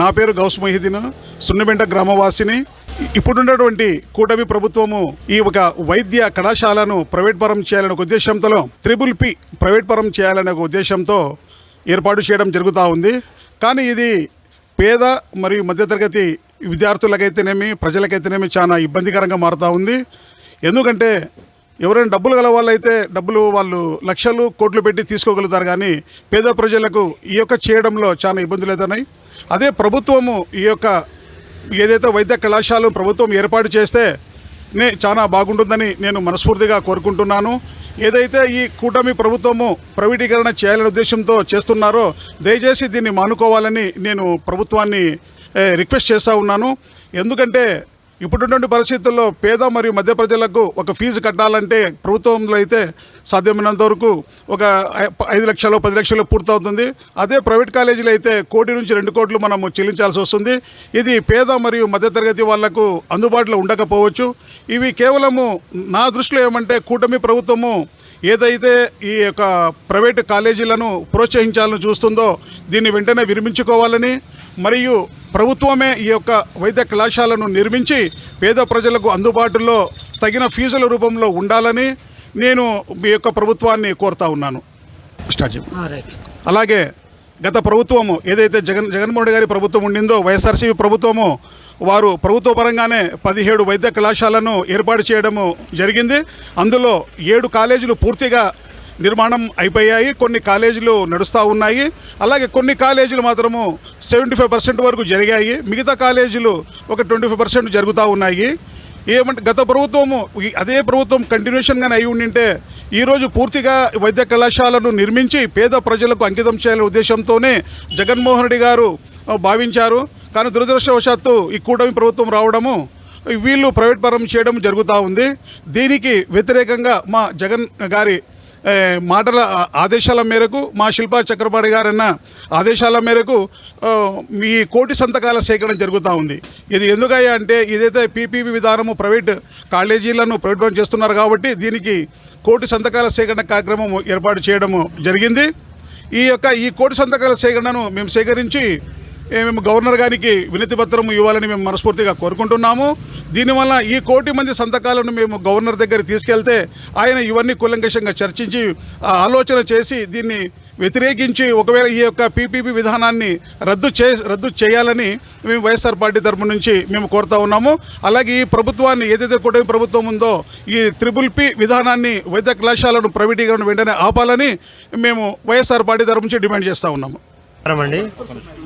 నా పేరు గౌస్ మొహిదీన్ సున్నబెంట గ్రామవాసిని. ఇప్పుడున్నటువంటి కూటమి ప్రభుత్వము ఈ ఒక వైద్య కళాశాలను ప్రైవేట్ పరం చేయాలనే ఒక ఉద్దేశంతో త్రిబుల్ పి ప్రైవేట్ పరం చేయాలనే ఒక ఉద్దేశంతో ఏర్పాటు చేయడం జరుగుతూ ఉంది. కానీ ఇది పేద మరియు మధ్యతరగతి విద్యార్థులకైతేనేమి ప్రజలకైతేనేమి చాలా ఇబ్బందికరంగా మారుతూ ఉంది. ఎందుకంటే ఎవరైనా డబ్బులు గల వాళ్ళైతే డబ్బులు వాళ్ళు లక్షలు కోట్లు పెట్టి తీసుకోగలుగుతారు కానీ పేద ప్రజలకు ఈ యొక్క చేయడంలో చాలా ఇబ్బందులు అవుతున్నాయి అదే ప్రభుత్వము ఈ యొక్క ఏదైతే వైద్య కళాశాల ప్రభుత్వం ఏర్పాటు చేస్తే నే చాలా బాగుంటుందని నేను మనస్ఫూర్తిగా కోరుకుంటున్నాను. ఏదైతే ఈ కూటమి ప్రభుత్వము ప్రైవేటీకరణ చేయాలనే ఉద్దేశంతో చేస్తున్నారో దయచేసి దీన్ని మానుకోవాలని నేను ప్రభుత్వాన్ని రిక్వెస్ట్ చేస్తూ ఉన్నాను. ఎందుకంటే ఇప్పుడున్నటువంటి పరిస్థితుల్లో పేద మరియు మధ్య ప్రజలకు ఒక ఫీజు కట్టాలంటే ప్రభుత్వంలో అయితే సాధ్యమైనంత వరకు ఒక ఐదు లక్షలు పది లక్షలు పూర్తవుతుంది. అదే ప్రైవేట్ కాలేజీలు అయితే కోటి నుంచి రెండు కోట్లు మనము చెల్లించాల్సి వస్తుంది. ఇది పేద మరియు మధ్యతరగతి వాళ్ళకు అందుబాటులో ఉండకపోవచ్చు. ఇవి కేవలము నా దృష్టిలో ఏమంటే కూటమి ప్రభుత్వము ఏదైతే ఈ యొక్క ప్రైవేటు కాలేజీలను ప్రోత్సహించాలని చూస్తుందో దీన్ని వెంటనే విరమించుకోవాలని మరియు ప్రభుత్వమే ఈ యొక్క వైద్య కళాశాలను నిర్మించి పేద ప్రజలకు అందుబాటులో తగిన ఫీజుల రూపంలో ఉండాలని నేను మీ యొక్క ప్రభుత్వాన్ని కోరుతా ఉన్నాను. స్టార్ట్ అలాగే గత ప్రభుత్వము ఏదైతే జగన్ జగన్మోహన్ రెడ్డి గారి ప్రభుత్వం ఉండిందో వైఎస్ఆర్సీపీ ప్రభుత్వము వారు ప్రభుత్వ పరంగానే పదిహేడు వైద్య కళాశాలను ఏర్పాటు చేయడము జరిగింది. అందులో ఏడు కాలేజీలు పూర్తిగా నిర్మాణం అయిపోయాయి. కొన్ని కాలేజీలు నడుస్తూ ఉన్నాయి. అలాగే కొన్ని కాలేజీలు మాత్రము సెవెంటీ ఫైవ్ పర్సెంట్ వరకు జరిగాయి. మిగతా కాలేజీలు ఒక ట్వంటీ ఫైవ్ పర్సెంట్ జరుగుతూ ఉన్నాయి. ఏమంటే గత ప్రభుత్వము అదే ప్రభుత్వం కంటిన్యూషన్గానే అయి ఉండింటే ఈరోజు పూర్తిగా వైద్య కళాశాలను నిర్మించి పేద ప్రజలకు అంకితం చేయాలనే ఉద్దేశంతోనే జగన్మోహన్ రెడ్డి గారు భావించారు. కానీ దురదృష్టవశాత్తు ఈ కూటమి ప్రభుత్వం రావడము వీళ్ళు ప్రైవేట్ పరం చేయడం జరుగుతూ ఉంది. దీనికి వ్యతిరేకంగా మా జగన్ గారి మాటల ఆదేశాల మేరకు మా శిల్పా చక్రపాణి గారన్న ఆదేశాల మేరకు మీ ఈ కోటి సంతకాల సేకరణ జరుగుతూ ఉంది. ఇది ఎందుకయ్యా అంటే ఇదైతే పీపీపీ విధానము ప్రైవేట్ కాలేజీలను ప్రైవేట్ చేస్తున్నారు కాబట్టి దీనికి కోటి సంతకాల సేకరణ కార్యక్రమం ఏర్పాటు చేయడము జరిగింది. ఈ యొక్క ఈ కోటి సంతకాల సేకరణను మేము సేకరించి మేము గవర్నర్ గారికి వినతి పత్రం ఇవ్వాలని మేము మనస్ఫూర్తిగా కోరుకుంటున్నాము. దీనివల్ల ఈ కోటి మంది సంతకాలను మేము గవర్నర్ దగ్గర తీసుకెళ్తే ఆయన ఇవన్నీ కూలంకషంగా చర్చించి ఆలోచన చేసి దీన్ని వ్యతిరేకించి ఒకవేళ ఈ యొక్క పీపీపీ విధానాన్ని రద్దు చే రద్దు చేయాలని మేము వైఎస్ఆర్ పార్టీ తరపు నుంచి మేము కోరుతా ఉన్నాము. అలాగే ఈ ప్రభుత్వాన్ని ఏదైతే కూటమి ప్రభుత్వం ఉందో ఈ త్రిబుల్ పి విధానాన్ని వైద్య కళాశాలను ప్రైవేటీకరణ వెంటనే ఆపాలని మేము వైఎస్ఆర్ పార్టీ తరపు నుంచి డిమాండ్ చేస్తూ ఉన్నాము. నమస్కారం అండి.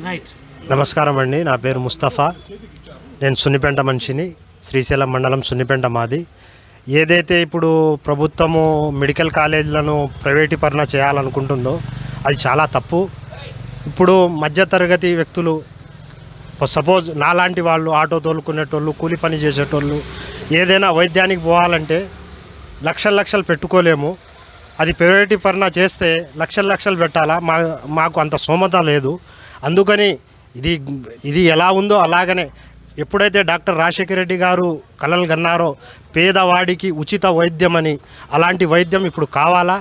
రైట్ నమస్కారం అండి. నా పేరు ముస్తఫా. నేను సున్నిపెంట మనిషిని. శ్రీశైలం మండలం సున్నిపెంట మాది. ఏదైతే ఇప్పుడు ప్రభుత్వము మెడికల్ కాలేజీలను ప్రైవేటీకరణ చేయాలనుకుంటుందో అది చాలా తప్పు. ఇప్పుడు మధ్యతరగతి వ్యక్తులు సపోజ్ నాలాంటి వాళ్ళు ఆటో తోలుకునేటోళ్ళు కూలి పని చేసేటోళ్ళు ఏదైనా వైద్యానికి పోవాలంటే లక్షల లక్షలు పెట్టుకోలేము. అది ప్రైవేటీకరణ చేస్తే లక్షల లక్షలు పెట్టాలా? మా మాకు అంత స్తోమత లేదు. అందుకని ఇది ఇది ఎలా ఉందో అలాగనే ఎప్పుడైతే డాక్టర్ రాజశేఖర రెడ్డి గారు కలలు కన్నారో పేదవాడికి ఉచిత వైద్యం అని అలాంటి వైద్యం ఇప్పుడు కావాలా?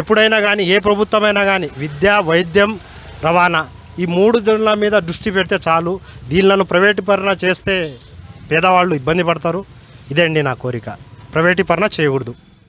ఎప్పుడైనా కానీ ఏ ప్రభుత్వమైనా కానీ విద్య వైద్యం రవాణా ఈ మూడు జనుల మీద దృష్టి పెడితే చాలు. దీనిలను ప్రైవేటీకరణ చేస్తే పేదవాళ్ళు ఇబ్బంది పడతారు. ఇదే అండి నా కోరిక. ప్రైవేటీకరణ చేయకూడదు.